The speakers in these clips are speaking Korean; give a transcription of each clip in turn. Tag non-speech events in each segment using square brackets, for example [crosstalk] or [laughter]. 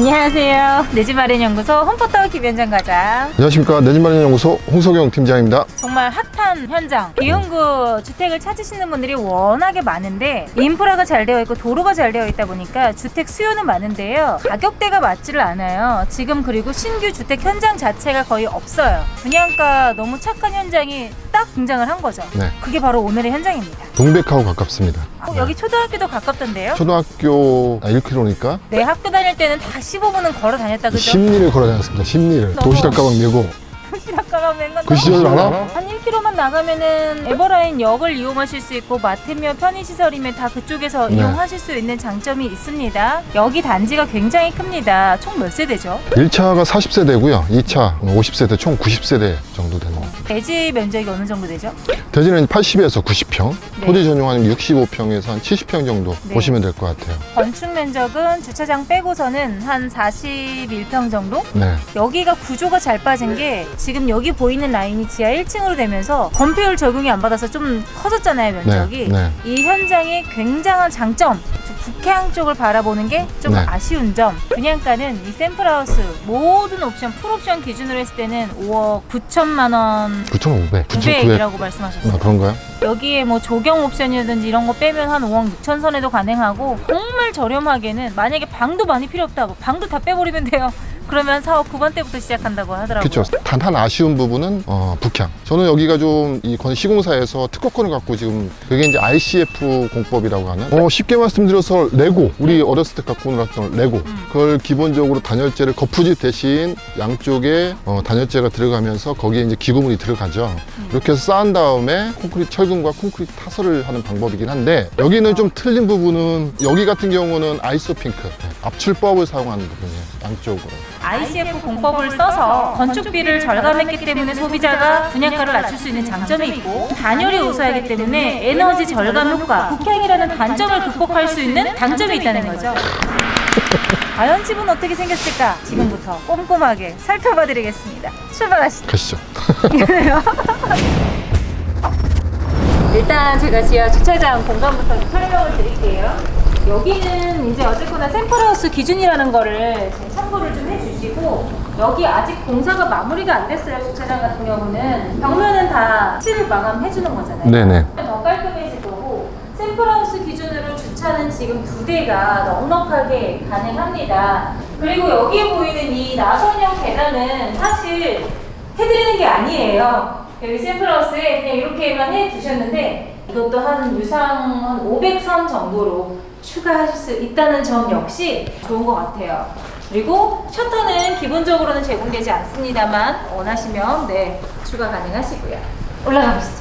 안녕하세요. 내 집 마련 연구소 홈포터 김현정 과장. 안녕하십니까 내집 마련 연구소 홍석영 팀장입니다. 정말 핫한 현장. 비용구 주택을 찾으시는 분들이 워낙에 많은데 인프라가 잘 되어 있고 도로가 잘 되어 있다 보니까 주택 수요는 많은데요. 가격대가 맞지를 않아요. 지금 그리고 신규 주택 현장 자체가 거의 없어요. 분양가 너무 착한 현장이 딱 등장을 한 거죠. 네, 그게 바로 오늘의 현장입니다. 동백하고 가깝습니다. 어, 여기 초등학교도 가깝던데요? 초등학교 1km니까 네, 학교 다닐 때는 다 15분은 걸어 다녔다 그죠? 심리를 걸어 다녔습니다. 심리를 너무- 도시락 가방 메고 [laughs] 도시락 가방 맨건 그 시절 알아? 한 1km만 나가면은 에버라인 역을 이용하실 수 있고 마트면 편의시설이면 다 그쪽에서 네. 이용하실 수 있는 장점이 있습니다. 여기 단지가 굉장히 큽니다. 총 몇 세대죠? 1차가 40세대고요. 2차 50세대 총 90세대 정도 되는 거. 대지 면적이 어느 정도 되죠? 대지는 80에서 90평, 네. 토지 전용하면 65평에서 한 70평 정도 네. 보시면 될 것 같아요. 건축 면적은 주차장 빼고서는 한 41평 정도? 네, 여기가 구조가 잘 빠진 게 지금 여기 보이는 라인이 지하 1층으로 되면서 건폐율 적용이 안 받아서 좀 커졌잖아요 면적이 네. 이 현장의 굉장한 장점 즉 북해항 쪽을 바라보는 게 좀 네. 아쉬운 점 분양가는 이 샘플하우스 모든 옵션 풀옵션 기준으로 했을 때는 5억 9천만 원 9,500, 9,900. 900이라고 말씀하셨어요 아, 그런가요? 여기에 뭐 조경 옵션이라든지 이런 거 빼면 한 5억 6천 선에도 가능하고 정말 저렴하게는 만약에 방도 많이 필요 없다 뭐 방도 다 빼버리면 돼요 그러면 4억 9반대부터 시작한다고 하더라고요 그렇죠. 단 한 아쉬운 부분은 어, 북향. 저는 여기가 좀이 시공사에서 특허권을 갖고 지금 그게 이제 ICF 공법이라고 하는 어, 쉽게 말씀드려서 레고 우리 어렸을 때 갖고 놀았던 레고 음. 그걸 기본적으로 단열재를 거푸집 대신 양쪽에 어, 단열재가 들어가면서 거기에 이제 기구물이 들어가죠. 이렇게 해서 쌓은 다음에 콘크리트 철근과 콘크리트 타설을 하는 방법이긴 한데 여기는 좀 틀린 부분은 여기 같은 경우는 아이소핑크 압출법을 사용하는 부분이에요. 양쪽으로. ICF 공법을 써서 건축비를 절감했기 때문에 소비자가 분양가를 낮출 수 있는 장점이 있고 단열이 우수하기 때문에 에너지 절감 효과, 북향이라는 단점을 극복할 수 있는 장점이 있다는 거죠. 과연 집은 어떻게 생겼을까? 지금부터 꼼꼼하게 살펴봐 드리겠습니다. 출발하시죠. 가시죠. [laughs] 일단 제가 지하 주차장 공간부터 좀 설명을 드릴게요. 여기는 이제 어쨌거나 샘플하우스 기준이라는 거를 좀 참고를 좀 해주시고 여기 아직 공사가 마무리가 안 됐어요 주차장 같은 경우는 벽면은 다칠 마감해 주는 거잖아요. 네네. 더 깔끔해질 거고 샘플하우스 기준으로 주차는 지금 두 대가 넉넉하게 가능합니다. 그리고 여기에 보이는 이 나선형 계단은 사실 해드리는 게 아니에요. 여기 샘플하우스에 그냥 이렇게만 해두셨는데 이것도 한 유상 한 500선 정도로 추가하실 수 있다는 점 역시 좋은 것 같아요. 그리고 셔터는 기본적으로는 제공되지 않습니다만 원하시면 네 추가 가능하시고요. 올라가 보시죠.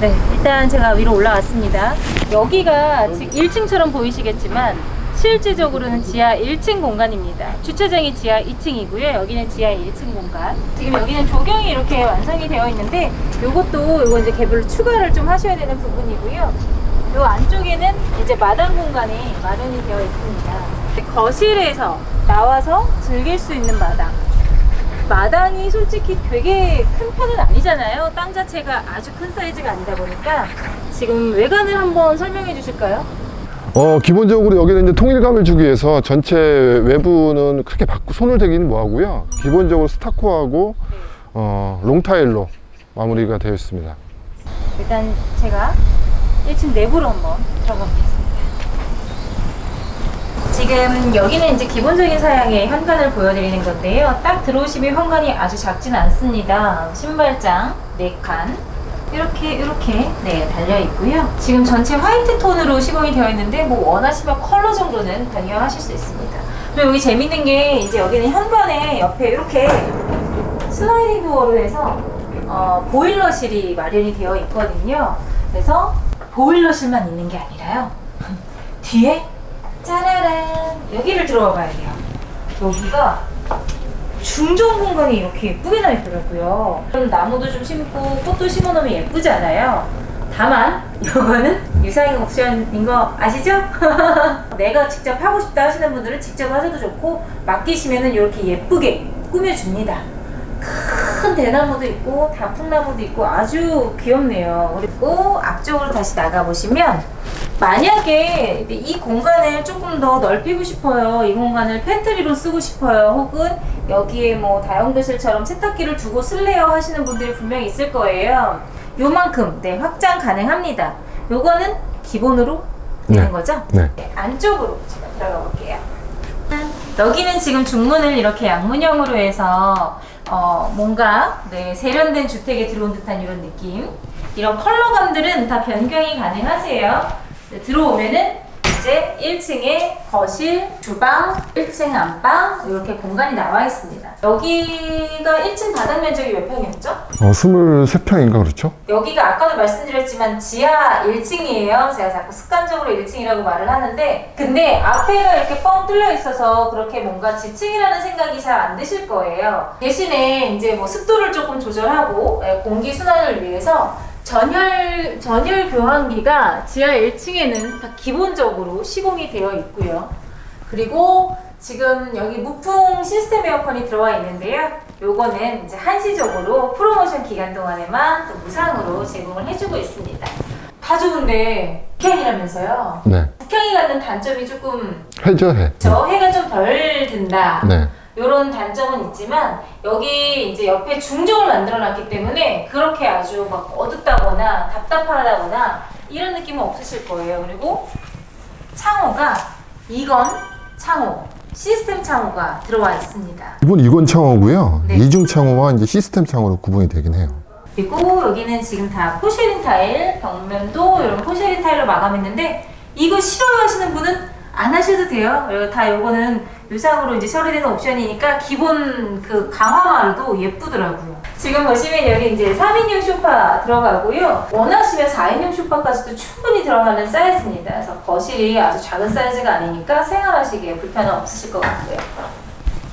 네, 일단 제가 위로 올라왔습니다. 여기가 지금 1층처럼 보이시겠지만 실질적으로는 지하 1층 공간입니다. 주차장이 지하 2층이고요. 여기는 지하 1층 공간. 지금 여기는 조경이 이렇게 완성이 되어 있는데 이것도 이거 이제 개별로 추가를 좀 하셔야 되는 부분이고요. 이 안쪽에는 이제 마당 공간이 마련이 되어 있습니다. 거실에서 나와서 즐길 수 있는 마당. 마당이 솔직히 되게 큰 편은 아니잖아요. 땅 자체가 아주 큰 사이즈가 아니다 보니까 지금 외관을 한번 설명해 주실까요? 어, 기본적으로 여기는 이제 통일감을 주기 위해서 전체 외부는 크게 바꾸 손을 대기는 뭐하고요. 기본적으로 스타코하고 어, 롱타일로 마무리가 되어 있습니다. 일단 제가 1층 내부로 한번 들어가 보겠습니다. 지금 여기는 이제 기본적인 사양의 현관을 보여드리는 건데요. 딱 들어오시면 현관이 아주 작진 않습니다. 신발장 4칸. 이렇게 이렇게 네 달려 있고요. 지금 전체 화이트 톤으로 시공이 되어 있는데 뭐 원하시면 컬러 정도는 변경하실 수 있습니다. 그리고 여기 재밌는 게 이제 여기는 현관에 옆에 이렇게 슬라이딩 도어로 해서 어, 보일러실이 마련이 되어 있거든요. 그래서 보일러실만 있는 게 아니라요. [laughs] 뒤에 짜라란 여기를 들어가 봐야 돼요. 여기가 중전 공간이 이렇게 예쁘게 나 있더라고요. 그럼 나무도 좀 심고 꽃도 심어놓으면 예쁘잖아요. 다만 [laughs] 이거는 유사인 옵션인 거 아시죠? [laughs] 내가 직접 하고 싶다 하시는 분들은 직접 하셔도 좋고 맡기시면은 이렇게 예쁘게 꾸며줍니다. 큰 대나무도 있고 단풍나무도 있고 아주 귀엽네요. 그리고 앞쪽으로 다시 나가 보시면 만약에 이 공간을 조금 더 넓히고 싶어요. 이 공간을 팬트리로 쓰고 싶어요. 혹은 여기에 뭐 다용도실처럼 세탁기를 두고 쓸래요 하시는 분들이 분명히 있을 거예요. 요만큼 네 확장 가능합니다. 요거는 기본으로 되는 네. 거죠? 네. 네, 안쪽으로 제가 들어가 볼게요. 여기는 지금 중문을 이렇게 양문형으로 해서 어, 뭔가 네, 세련된 주택에 들어온 듯한 이런 느낌. 이런 컬러감들은 다 변경이 가능하세요. 네, 들어오면은 이제 1층에 거실, 주방, 1층 안방 이렇게 공간이 나와 있습니다. 여기가 1층 바닥 면적이 몇 평이었죠? 어, 23평인가 그렇죠? 여기가 아까도 말씀드렸지만 지하 1층이에요. 제가 자꾸 습관적으로 1층이라고 말을 하는데 근데 앞에가 이렇게 뻥 뚫려 있어서 그렇게 뭔가 지층이라는 생각이 잘 안 드실 거예요. 대신에 이제 뭐 습도를 조금 조절하고 예, 공기 순환을 위해서 전열 전열 교환기가 지하 1층에는 다 기본적으로 시공이 되어 있고요. 그리고 지금 여기 무풍 시스템 에어컨이 들어와 있는데요. 요거는 이제 한시적으로 프로모션 기간 동안에만 또 무상으로 제공을 해주고 있습니다. 다 좋은데 북향이라면서요. 네. 북향이 갖는 단점이 조금 해저해. 저 해가 좀 덜 든다. 네. 이런 단점은 있지만 여기 이제 옆에 중정을 만들어 놨기 때문에 그렇게 아주 막 어둡다거나 답답하다거나 이런 느낌은 없으실 거예요. 그리고 창호가 이건 창호, 시스템 창호가 들어와 있습니다. 이번 이건 창호고요. 네. 이중 창호와 이제 시스템 창호로 구분이 되긴 해요. 그리고 여기는 지금 다 포쉐린 타일, 벽면도 이런 포쉐린 타일로 마감했는데 이거 싫어하시는 분은 안 하셔도 돼요. 다 요거는 유상으로 이제 처리되는 옵션이니까 기본 그 강화마루도 예쁘더라고요. 지금 보시면 여기 이제 3인용 소파 들어가고요. 원하시면 4인용 소파까지도 충분히 들어가는 사이즈입니다. 그래서 거실이 아주 작은 사이즈가 아니니까 생활하시기에 불편함 없으실 것 같고요.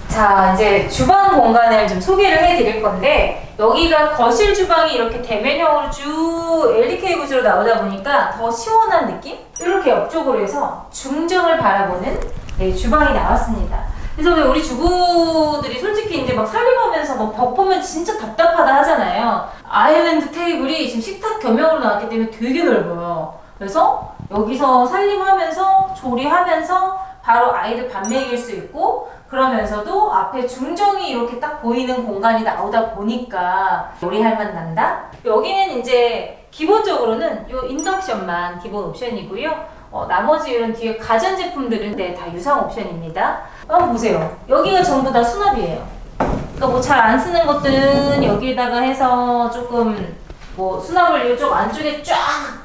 자, 이제 주방 공간을 좀 소개를 해 드릴 건데, 여기가 거실 주방이 이렇게 대면형으로 쭉 LDK 구조로 나오다 보니까 더 시원한 느낌? 이렇게 옆쪽으로 해서 중정을 바라보는 네, 주방이 나왔습니다. 그래서 왜 우리 주부들이 솔직히 이제 막 살림하면서 막벽 보면 진짜 답답하다 하잖아요. 아일랜드 테이블이 지금 식탁 겸용으로 나왔기 때문에 되게 넓어요. 그래서 여기서 살림하면서 조리하면서 바로 아이들 밥 먹일 수 있고 그러면서도 앞에 중정이 이렇게 딱 보이는 공간이 나오다 보니까 요리할 맛 난다. 여기는 이제 기본적으로는 요 인덕션만 기본 옵션이고요. 어, 나머지 이런 뒤에 가전 제품들은 네, 다 유상 옵션입니다. 한번 보세요. 여기가 전부 다 수납이에요. 그러니까 뭐 잘 안 쓰는 것들은 여기에다가 해서 조금 뭐 수납을 이쪽 안쪽에 쫙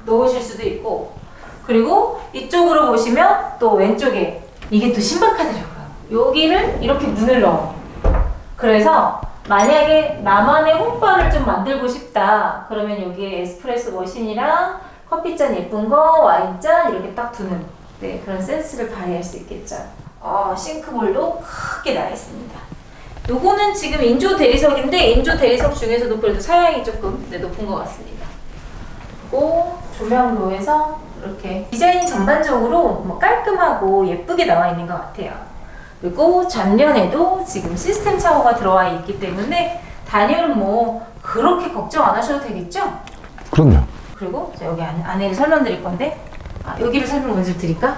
넣으실 수도 있고 그리고 이쪽으로 보시면 또 왼쪽에 이게 또 신박하더라고요. 여기를 이렇게 문을 넣어. 그래서 만약에 나만의 홈바를 좀 만들고 싶다. 그러면 여기에 에스프레소 머신이랑 커피잔 예쁜 거, 와인잔 이렇게 딱 두는 네, 그런 센스를 발휘할 수 있겠죠. 어, 싱크볼도 크게 나 있습니다. 요거는 지금 인조 대리석인데 인조 대리석 중에서도 그래도 사양이 조금 네, 높은 것 같습니다. 그리고 조명로에서 이렇게 디자인이 전반적으로 뭐 깔끔하고 예쁘게 나와 있는 것 같아요. 그리고 전면에도 지금 시스템 차고가 들어와 있기 때문에 단열은 뭐 그렇게 걱정 안 하셔도 되겠죠? 그럼요. 그리고 자, 여기 안, 안에를 설명드릴 건데 아, 여기를 설명 먼저 드릴까?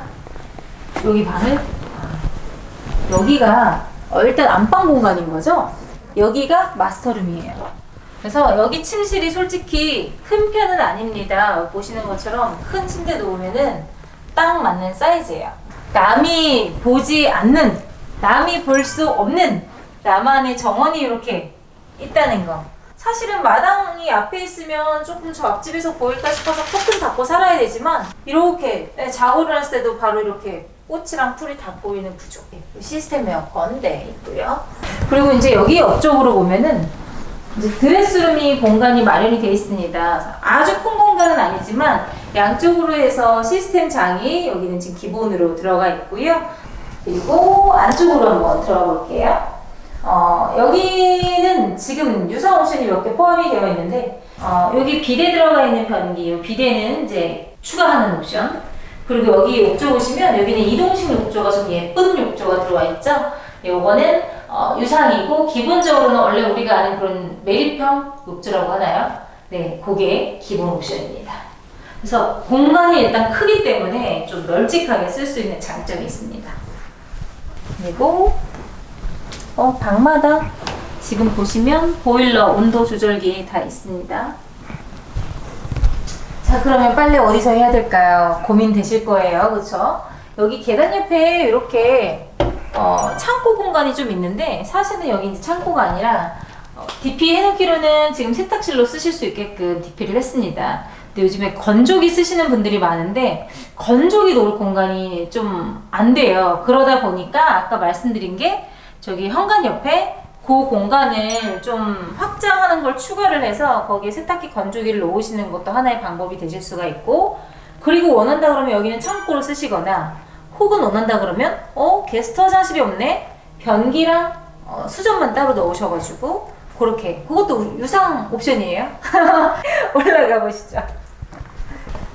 여기 방을 아, 여기가 어, 일단 안방 공간인 거죠? 여기가 마스터룸이에요. 그래서 여기 침실이 솔직히 큰 편은 아닙니다. 보시는 것처럼 큰 침대 놓으면은 딱 맞는 사이즈예요. 남이 보지 않는, 남이 볼 수 없는 나만의 정원이 이렇게 있다는 거. 사실은 마당이 앞에 있으면 조금 저 앞집에서 보일까 싶어서 커튼 닫고 살아야 되지만 이렇게 네, 자고 일어났을 때도 바로 이렇게 꽃이랑 풀이 다 보이는 구조. 네, 시스템 에어컨 네 있고요. 그리고 이제 여기 옆쪽으로 보면은 이제 드레스룸이 공간이 마련이 되어 있습니다. 아주 큰 공간은 아니지만 양쪽으로 해서 시스템 장이 여기는 지금 기본으로 들어가 있고요. 그리고 안쪽으로 한번 들어가 볼게요. 어, 여기는 지금 유상 옵션이 몇 개 포함이 되어 있는데 어, 여기 비대 들어가 있는 변기, 이 비대는 이제 추가하는 옵션. 그리고 여기 욕조 보시면 여기는 이동식 욕조가 좀 예쁜 욕조가 들어와 있죠. 요거는 어, 유상이고 기본적으로는 원래 우리가 아는 그런 매립형 욕조라고 하나요? 네, 그게 기본 옵션입니다. 그래서 공간이 일단 크기 때문에 좀 널찍하게 쓸 수 있는 장점이 있습니다. 그리고 어, 방마다 지금 보시면 보일러 온도 조절기 다 있습니다. 자, 그러면 빨래 어디서 해야 될까요? 고민 되실 거예요. 그렇죠? 여기 계단 옆에 이렇게 어, 창고 공간이 좀 있는데 사실은 여기 이제 창고가 아니라 어, DP 해놓기로는 지금 세탁실로 쓰실 수 있게끔 DP를 했습니다. 근데 요즘에 건조기 쓰시는 분들이 많은데 건조기 놓을 공간이 좀 안 돼요. 그러다 보니까 아까 말씀드린 게 저기 현관 옆에 그 공간을 좀 확장하는 걸 추가를 해서 거기에 세탁기 건조기를 놓으시는 것도 하나의 방법이 되실 수가 있고 그리고 원한다 그러면 여기는 창고로 쓰시거나 혹은 원한다 그러면 어 게스트 화장실이 없네? 변기랑 어, 수전만 따로 넣으셔가지고 그렇게. 그것도 유상 옵션이에요. [laughs] 올라가 보시죠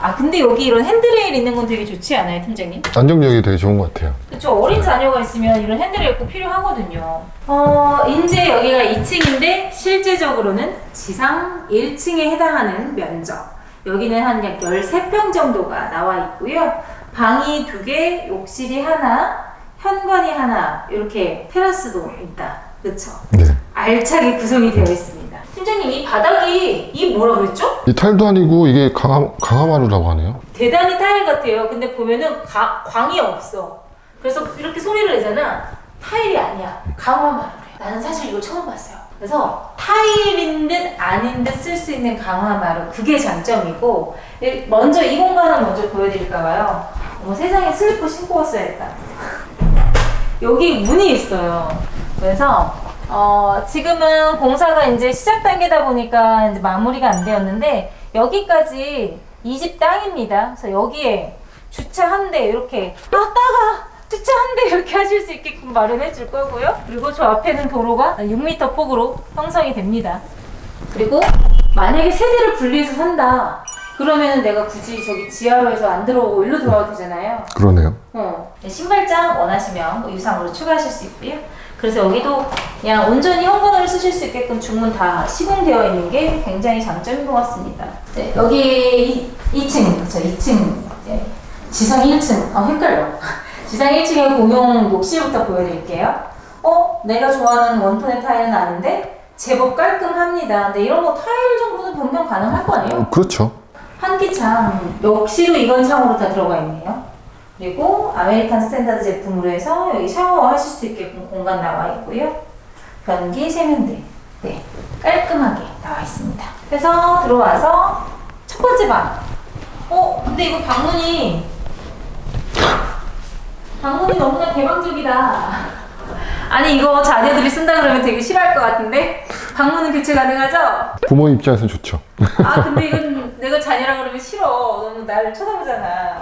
아 근데 여기 이런 핸드레일 있는 건 되게 좋지 않아요 팀장님? 안정력이 되게 좋은 것 같아요. 그쵸? 어린 자녀가 있으면 이런 핸들이 꼭 필요하거든요. 어 이제 여기가 2층인데 실제적으로는 지상 1층에 해당하는 면적. 여기는 한 약 13평 정도가 나와 있고요. 방이 두 개, 욕실이 하나, 현관이 하나 이렇게 테라스도 있다. 그쵸? 네. 알차게 구성이 되어 있습니다 팀장님 이 바닥이 이 뭐라 그랬죠? 이 탈도 아니고 이게 강화, 강화마루라고 하네요. 대단히 타일 같아요. 근데 보면은 가- 광이 없어. 그래서 이렇게 소리를 내잖아. 타일이 아니야. 강화마루래. 나는 사실 이걸 처음 봤어요. 그래서 타일인 듯 아닌 듯 쓸 수 있는 강화마루. 그게 장점이고. 일- 먼저 이 공간을 먼저 보여드릴까 봐요. 어머 세상에 슬리퍼 신고 왔어야겠다. 여기 문이 있어요. 그래서 어, 지금은 공사가 이제 시작 단계다 보니까 이제 마무리가 안 되었는데 여기까지 이 집 땅입니다. 그래서 여기에 주차 한 대 이렇게 아 따가 주차 한 대 이렇게 하실 수 있게끔 마련해 줄 거고요. 그리고 저 앞에는 도로가 6m 폭으로 형성이 됩니다. 그리고 만약에 세대를 분리해서 산다. 그러면은 내가 굳이 저기 지하로 해서 안 들어오고 일로 들어와도 되잖아요. 그러네요. 어, 신발장 원하시면 뭐 유상으로 추가하실 수 있고요. 그래서 여기도 그냥 온전히 현관을 쓰실 수 있게끔 중문 다 시공되어 있는 게 굉장히 장점인 것 같습니다. 네, 여기 2, 층 그렇죠. 2층, 이제 지상 1층. 아, 헷갈려. [laughs] 지상 1층에 공용 녹실부터 보여드릴게요. 어, 내가 좋아하는 원톤의 타일은 아닌데 제법 깔끔합니다. 근데 이런 거 타일 정도는 변경 가능할 거 아니에요? 어, 그렇죠. 한기창 역시도 이건 창으로 다 들어가 있네요. 그리고 아메리칸 스탠다드 제품으로 해서 여기 샤워 하실 수 있게끔 공간 나와 있고요. 변기 세면대. 네. 깔끔하게 나와 있습니다. 그래서 들어와서 첫 번째 방. 어, 근데 이거 방문이 방문이 너무나 개방적이다. 아니 이거 자녀들이 쓴다 그러면 되게 싫어할 것 같은데 방문은 교체 가능하죠? 부모 입장에서는 좋죠. 아 근데 이건 내가 자녀라 그러면 싫어 너무 나를 쳐다보잖아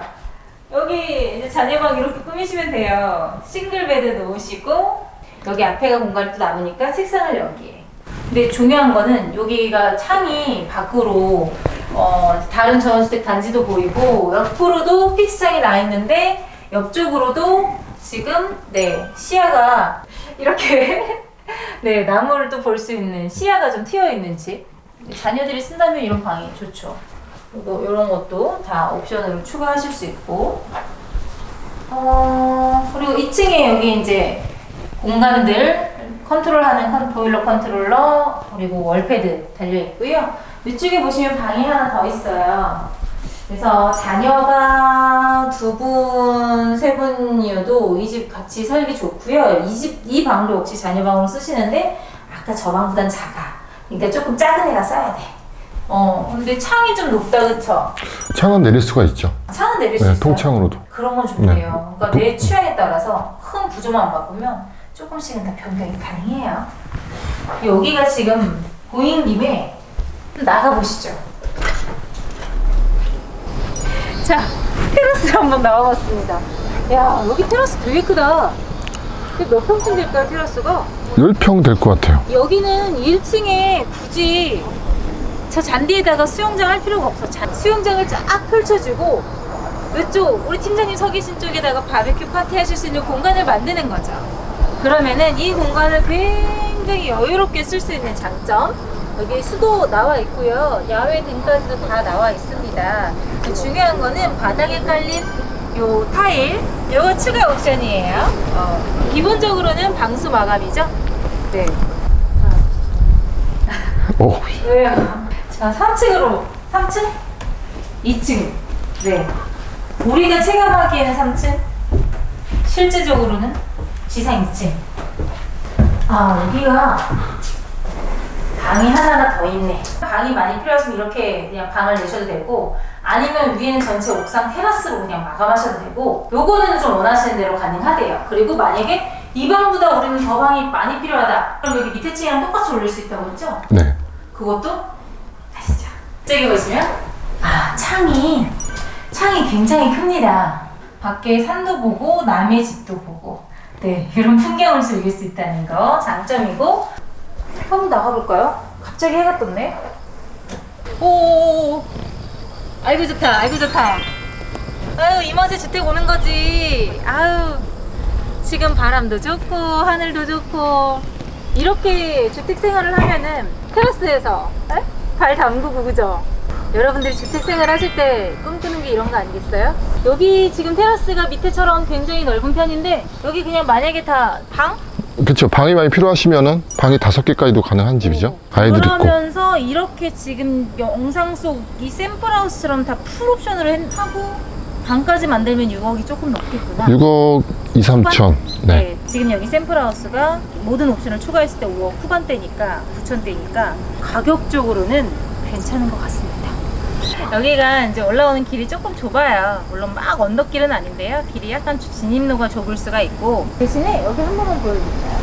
여기 이제 자녀방 이렇게 꾸미시면 돼요. 싱글 베드 놓으시고 여기 앞에가 공간이 또 남으니까 책상을 여기에. 근데 중요한 거는 여기가 창이 밖으로 어, 다른 전원주택 단지도 보이고 옆으로도 피스장이 나 있는데 옆쪽으로도 지금 네 시야가 이렇게 [laughs] 네 나무를 또 볼 수 있는 시야가 좀 트여 있는 집. 자녀들이 쓴다면 이런 방이 좋죠. 그리고 이런 것도 다 옵션으로 추가하실 수 있고. 어, 그리고 2층에 여기 이제 공간들 컨트롤하는 컨- 보일러 컨트롤러 그리고 월패드 달려 있고요. 이쪽에 보시면 방이 하나 더 있어요. 그래서 자녀가 두 분, 세 분이어도 이 집 같이 살기 좋고요. 이 집, 이 방도 혹시 자녀 방으로 쓰시는데 아까 저 방보단 작아. 그러니까 조금 작은 애가 써야 돼. 어, 근데 창이 좀 높다, 그쵸? 창은 내릴 수가 있죠. 창은 내릴 수 네, 있어요. 통창으로도. 그런 건 좋네요. 네. 그러니까 내 취향에 따라서 큰 구조만 바꾸면 조금씩은 다 변경이 가능해요. 여기가 지금 보인 김에 나가 보시죠. 자, 테라스를 한번 나와봤습니다. 야, 여기 테라스 되게 크다. 이게 몇 평쯤 될까요, 테라스가? 10평 될 것 같아요. 여기는 1층에 굳이 저 잔디에다가 수영장 할 필요가 없어. 자- 수영장을 쫙 펼쳐주고 이쪽 우리 팀장님 서 계신 쪽에다가 바베큐 파티 하실 수 있는 공간을 만드는 거죠. 그러면은 이 공간을 굉장히 여유롭게 쓸 수 있는 장점. 여기 수도 나와 있고요. 야외 등까지도 다 나와 있습니다. 중요한 거는 바닥에 깔린 요 타일, 요거 추가 옵션이에요. 어, 기본적으로는 방수 마감이죠. 네. 오, 왜요? 자, 3층으로 3층? 2층. 네. 우리가 체감하기에는 3층. 실제적으로는 지상 2층. 아, 여기가 방이 하나가 더 있네. 방이 많이 필요하시면 이렇게 그냥 방을 내셔도 되고 아니면 위에는 전체 옥상 테라스로 그냥 마감하셔도 되고 요거는 좀 원하시는 대로 가능하대요. 그리고 만약에 이 방보다 우리는 더 방이 많이 필요하다. 그럼 여기 밑에 층이랑 똑같이 올릴 수 있다고 했죠? 네. 그것도 아시죠? 저기 보시면 아 창이 창이 굉장히 큽니다. 밖에 산도 보고 남의 집도 보고 네 이런 풍경을 즐길 수 있다는 거 장점이고 한번 나가볼까요? 갑자기 해가 떴네. 오, 아이고 좋다, 아이고 좋다. 아유 이 맛에 주택 오는 거지. 아유 지금 바람도 좋고 하늘도 좋고 이렇게 주택 생활을 하면은 테라스에서 에? 발 담그고 그죠? 여러분들이 주택 생활 하실 때 꿈꾸는 게 이런 거 아니겠어요? 여기 지금 테라스가 밑에처럼 굉장히 넓은 편인데 여기 그냥 만약에 다 방? 그렇죠. 방이 많이 필요하시면은 방이 다섯 개까지도 가능한 집이죠. 아이들 있고. 그러면서 이렇게 지금 영상 속 이 샘플하우스처럼 다 풀옵션으로 했- 하고 방까지 만들면 6억이 조금 넘겠구나. 6억 2, 3천. 네. 지금 여기 샘플하우스가 모든 옵션을 추가했을 때 5억 후반대니까 9천대니까 가격적으로는 괜찮은 것 같습니다. 여기가 이제 올라오는 길이 조금 좁아요. 물론 막 언덕길은 아닌데요. 길이 약간 진입로가 좁을 수가 있고 대신에 여기 한 번만 보여드릴까요?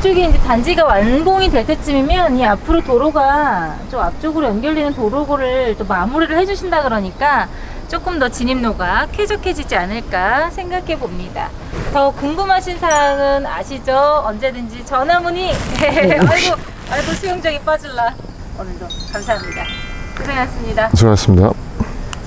이쪽에 이제 단지가 완공이 될 때쯤이면 이 앞으로 도로가 좀 앞쪽으로 연결되는 도로를 또 마무리를 해주신다 그러니까 조금 더 진입로가 쾌적해지지 않을까 생각해 봅니다. 더 궁금하신 사항은 아시죠? 언제든지 전화 문의. [laughs] 아이고, 아이고 수영장이 빠질라. 오늘도 감사합니다. 고생하셨습니다. 수고하셨습니다.